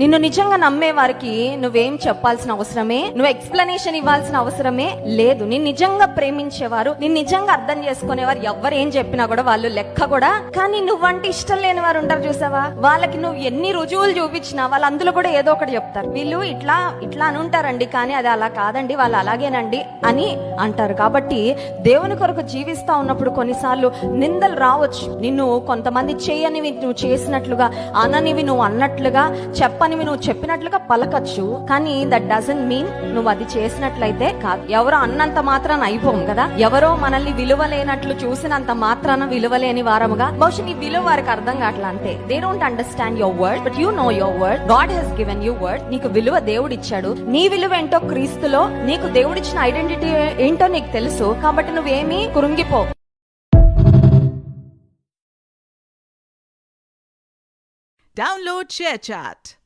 నిన్ను నిజంగా నమ్మే వారికి నువ్వేం చెప్పాల్సిన అవసరమే? నువ్వు ఎక్స్ప్లెనేషన్ ఇవ్వాల్సిన అవసరమే? లేదు నిన్ను నిజంగా ప్రేమించేవారు నిన్ను నిజంగా అర్థం చేసుకునేవారు ఎవరు ఏం చెప్పినా కూడా వాళ్ళు లెక్క కూడా. కానీ నువ్వంటే ఇష్టం లేని వారు ఉంటారు చూసావా? వాళ్ళకి నువ్వు ఎన్ని రుజువులు చూపించినా వాళ్ళు అందులో కూడా ఏదో ఒకటి చెప్తారు. వీళ్ళు ఇట్లా ఇట్లా అని ఉంటారండి కానీ అది అలా కాదండి వాళ్ళు అలాగేనండి అని అంటారు. కాబట్టి దేవుని కొరకు జీవిస్తా ఉన్నప్పుడు కొన్నిసార్లు నిందలు రావచ్చు. నిన్ను కొంతమంది చేయనివి నువ్వు చేసినట్లుగా అననివి నువ్వు అన్నట్లుగా చెప్పనివి నువ్వు చెప్పినట్లుగా పలకచ్చు కానీ దట్ డజంట్ మీన్ నువ్వు అది చేసినట్లయితే కాదు. ఎవరో అన్నంత మాత్రాన అయిపోం కదా. ఎవరో మనల్ని విలువ లేనట్లు చూసినంత మాత్రాన విలువలేని వారముగా. బహుశా నీ విలువ వారికి అర్థం కావట్లా అంతే. They don't understand your word but you know your word God he's given you word నీకు విలువ దేవుడు ఇచ్చాడు నీ విలువ ఏంటో క్రీస్తులో నీకు దేవుడిచ్చిన ఐడెంటిటీ ఏంటో నీకు తెలుసు. కాబట్టి నువ్వేమీ కురుంగిపో. Download ShareChat.